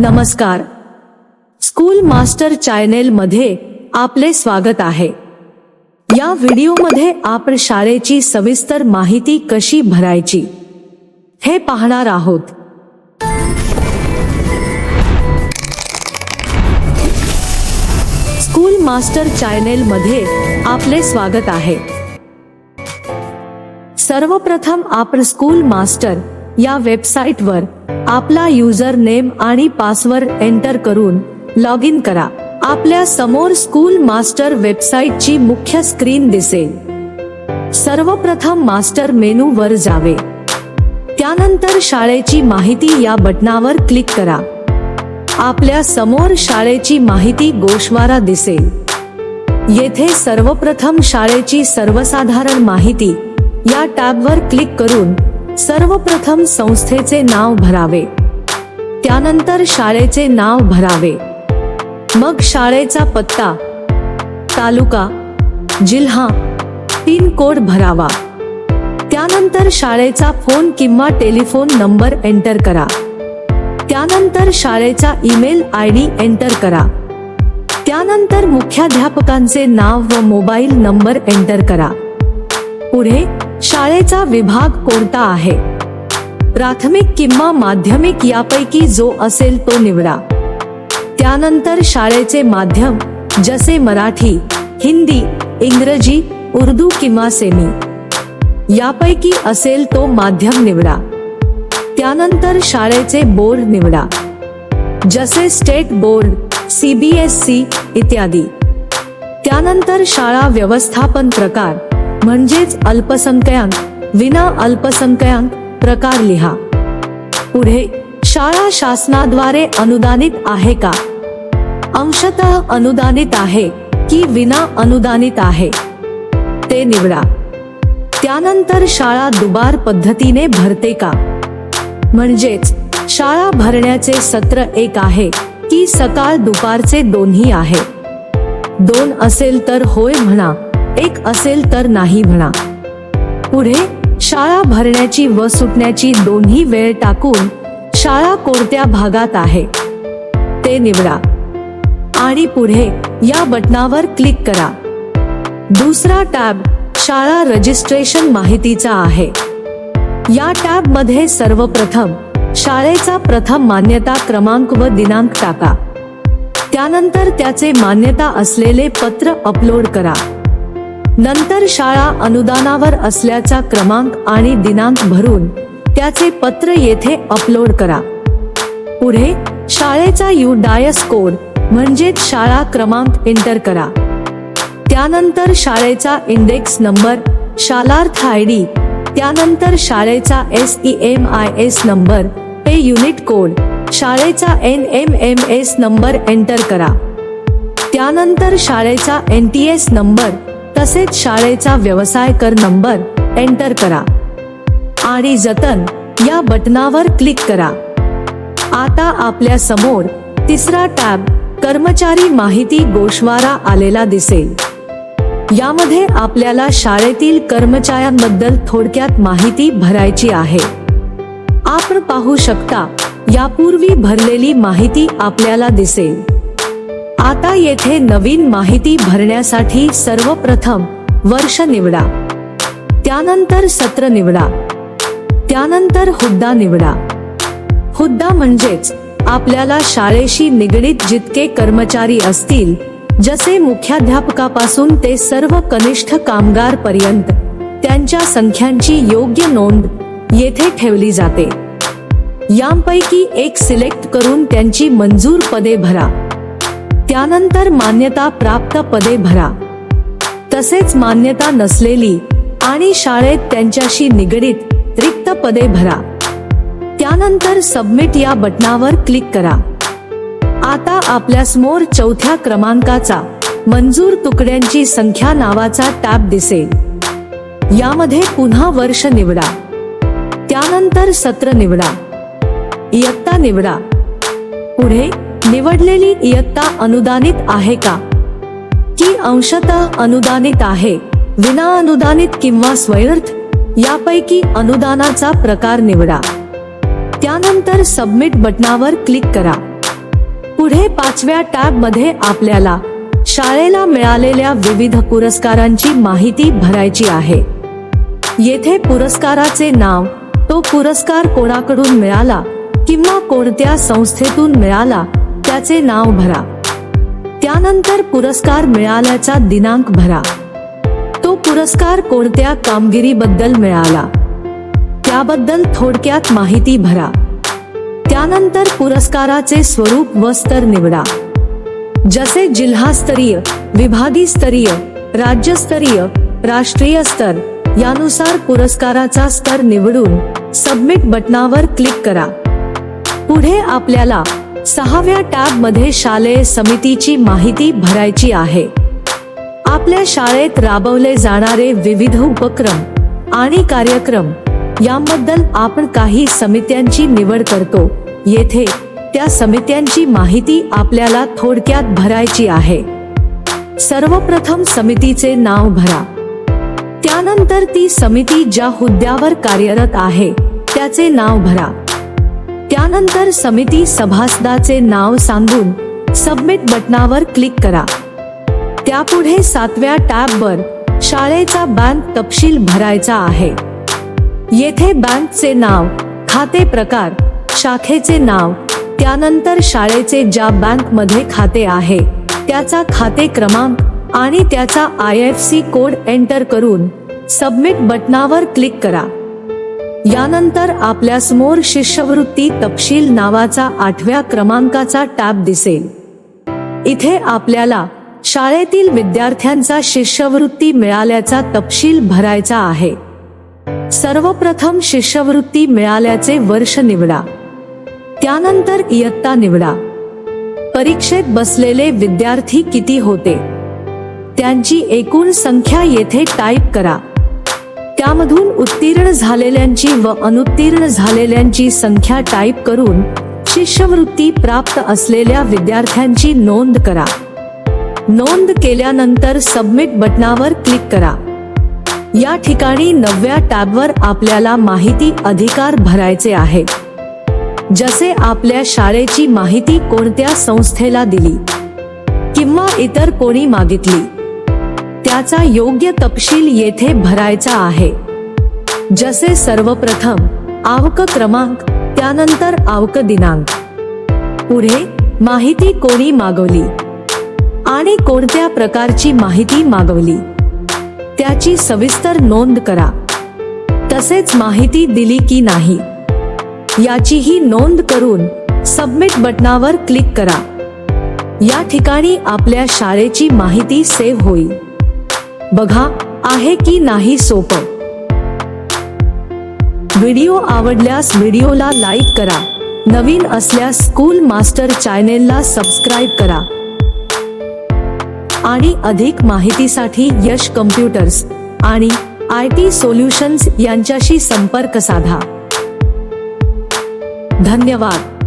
नमस्कार. School master channel मध्ये आपले स्वागत आहे. या व्हिडिओमध्ये आपण शाळेची सविस्तर माहिती कशी भरायची हे पाहणार आहोत. स्कूल मास्टर चॅनेल मध्ये आपले स्वागत आहे. सर्वप्रथम आपण स्कूल मास्टर या वेबसाईटवर आपला युजर नेम आणि पासवर्ड एंटर करून लॉग इन करा. आपल्यासमोर स्कूल मास्टर वेबसाईटची मुख्य स्क्रीन दिसेल. सर्वप्रथम मास्टर मेनू वर जावे. त्यानंतर शाळेची माहिती या बटनावर क्लिक करा. आपल्यासमोर शाळेची माहिती गोषवारा दिसेल. येथे सर्वप्रथम शाळेची सर्वसाधारण माहिती या टॅबवर क्लिक करून सर्वप्रथम संस्थेचे नाव भरावे. त्यानंतर शाळेचे नाव भरावे. मग शाळेचा पत्ता तालुका जिल्हा पिन कोड भरावा. त्यानंतर शाळेचा फोन किंवा टेलिफोन नंबर एंटर करा. त्यानंतर शाळेचा ईमेल आय डी एंटर करा. त्यानंतर मुख्याध्यापकांचे नाव व मोबाईल नंबर एंटर करा. पुढे शाळेचा विभाग कोणता आहे? प्राथमिक किंवा माध्यमिक यापैकी जो असेल तो निवडा. त्यानंतर शाळेचे माध्यम जसे मराठी हिंदी इंग्रजी उर्दू किंवा सेमी. यापैकी असेल तो माध्यम निवडा. त्यानंतर शाळेचे बोर्ड निवडा. जसे स्टेट बोर्ड सीबीएसई इत्यादी. त्यानंतर शाळा व्यवस्थापन प्रकार. म्हणजेच अल्पसंख्याक. विना अल्पसंख्याक प्रकार लिहा. पुढे शाळा शासनाद्वारे अनुदानित आहे का? अंशतः अनुदानित आहे की विना अनुदानित आहे? ते निवडा. त्यानंतर शाळा दुबार पद्धतीने भरते का? म्हणजेच शाळा भरण्याचे सत्र एक आहे की सकाळ दुपारचे दोन्ही आहे? दोन असेल तर होय म्हणा. एक असेल तर नाही म्हणा. पुढे शाळा भरण्याची व सुटण्याची दोन्ही वेळ टाकून शाळा कोणत्या भागात आहे? ते निवडा. आणि पुढे या बटनावर क्लिक करा. दुसरा टॅब शाळा रजिस्ट्रेशन माहितीचा आहे. या टॅबमध्ये सर्वप्रथम शाळेचा प्रथम मान्यता क्रमांक व दिनांक टाका. त्यानंतर त्याचे मान्यता असलेले पत्र अपलोड करा. नंतर शाळा अनुदानावर असल्याचा क्रमांक आणि दिनांक भरून त्याचे पत्र येथे अपलोड करा. पुढे शाळेचा यू डायस कोड म्हणजेच शाळा क्रमांक एंटर करा. त्यानंतर शाळेचा index number Shalarth I D त्यानंतर शाळेचा S E M I S number pay unit code शाळेचा N M M S number enter करा. त्यानंतर शाळेचा एन टी एस नंबर तसेच शाळेचा व्यवसाय कर नंबर एंटर करा. आणि जतन या बटनावर क्लिक करा. आता आपल्यासमोर तिसरा टॅब कर्मचारी माहिती गोशवारा आलेला दिसेल. यामध्ये आपल्याला शाळेतील कर्मचाऱ्यांबद्दल थोडक्यात माहिती भरायची आहे. आपण पाहू शकता यापूर्वी भरलेली माहिती आपल्याला दिसेल. आता येथे नवीन माहिती भरण्यासाठी सर्वप्रथम वर्ष निवडा. त्यानंतर सत्र निवडा. त्यानंतर हुद्दा निवडा. हुद्दा म्हणजेच आपल्याला शाळेशी निगडीत जितके कर्मचारी असतील जसे मुख्याध्यापकापासून ते सर्व कनिष्ठ कामगार पर्यंत त्यांच्या संख्यांची योग्य नोंद येथे ठेवली जाते. यांपैकी एक सिलेक्ट करून त्यांची मंजूर पदे भरा. त्यानंतर मान्यता प्राप्त पदे भरा. तसेच मान्यता नसलेली आणि शाळेत त्यांच्याशी निगडीत रिक्त पदे भरा. त्यानंतर सबमिट या बटनावर क्लिक करा. आता आपल्यासमोर चौथ्या क्रमांकाचा मंजूर तुकड्यांची संख्या नावाचा टॅब दिसेल. यामध्ये पुन्हा वर्ष निवडा. त्यानंतर सत्र निवडा. इयत्ता निवडा. पुढे निवडलेली इयत्ता अनुदानित आहे का? की अंशतः अनुदानित आहे विना अनुदानित किंवा स्वयर्थ यापैकी अनुदानाचा प्रकार निवडा. त्यानंतर सबमिट बटनावर क्लिक करा. पुढे पाचव्या टॅबमध्ये आपल्याला शाळेला मिळालेल्या विविध पुरस्कारांची माहिती भरायची आहे. येथे पुरस्काराचे नाव तो पुरस्कार कोणाकडून मिळाला किंवा कोणत्या संस्थेतून मिळाला त्याचे नाव भरा. त्यानंतर पुरस्कार मिळाल्याचा दिनांक भरा. तो पुरस्कार कोणत्या कामगिरीबद्दल मिळाला? त्याबद्दल थोडक्यात माहिती भरा. त्यानंतर पुरस्काराचे स्वरूप व स्तर निवडा. जसे जिल्हास्तरीय विभागी स्तरीय राज्यस्तरीय राष्ट्रीय स्तर यानुसार पुरस्काराचा स्तर निवडून सबमिट बटनावर क्लिक करा. पुढे आपल्याला सहाव्या टॅबमध्ये शालेय समितीची माहिती भरायची आहे. आपल्या शाळेत राबवले जाणारे विविध उपक्रम आणि कार्यक्रम याबद्दल आपण काही समित्यांची निवड करतो. येथे त्या समित्यांची माहिती आपल्याला थोडक्यात भरायची आहे. सर्वप्रथम समितीचे नाव भरा. त्यानंतर ती समिती ज्या हुद्द्यावर कार्यरत आहे त्याचे नाव भरा. त्यानंतर समिती सभासदाचे नाव सांगून सबमिट बटनावर क्लिक करा. त्यापुढे सातव्या टॅबवर शाळेचा बँक तपशील भरायचा आहे. येथे बँकचे नाव खाते प्रकार शाखेचे नाव त्यानंतर शाळेचे ज्या बँकमध्ये खाते आहे त्याचा खाते क्रमांक आणि त्याचा I F C code enter करून सबमिट बटनावर क्लिक करा. यानंतर आपल्यासमोर शिष्यवृत्ती तपशील नावाचा आठव्या क्रमांकाचा टॅब दिसेल. इथे आपल्याला शाळेतील विद्यार्थ्यांचा शिष्यवृत्ती मिळाल्याचा तपशील भरायचा आहे. सर्वप्रथम शिष्यवृत्ती मिळाल्याचे वर्ष निवडा. त्यानंतर इयत्ता निवडा. परीक्षेत बसलेले विद्यार्थी किती होते? त्यांची एकूण संख्या येथे टाईप करा. त्यामधून उत्तीर्ण झालेल्यांची व अनुत्तीर्ण झालेल्यांची संख्या टाईप करून शिष्यवृत्ती प्राप्त असलेल्या विद्यार्थ्यांची नोंद करा. नोंद केल्यानंतर सबमिट बटनावर क्लिक करा. या ठिकाणी नवव्या टॅबवर आपल्याला माहिती अधिकार भरायचे आहे. जसे आपल्या शाळेची माहिती कोणत्या संस्थेला दिली किंवा इतर कोणी मागितली. त्याचा योग्य तपशील येथे भरायचा आहे. जसे सर्वप्रथम आवक क्रमांक त्यानंतर आवक दिनांक. पुढे माहिती कोणी मागवली? आणि कोणत्या प्रकारची माहिती मागवली? त्याची सविस्तर नोंद करा. तसेच माहिती दिली की नाही? याचीही नोंद करून सबमिट बटनावर क्लिक करा. या ठिकाणी आपल्या शाळेची माहिती सेव्ह होईल. बघा आहे की नाही सोपं? व्हिडिओ आवडल्यास व्हिडिओला लाईक करा. नवीन असल्यास स्कूल मास्टर चॅनेलला सबस्क्राईब करा. आणि अधिक माहितीसाठी यश कम्प्युटर्स आणि आय टी सोल्युशन्स यांच्याशी संपर्क साधा. धन्यवाद.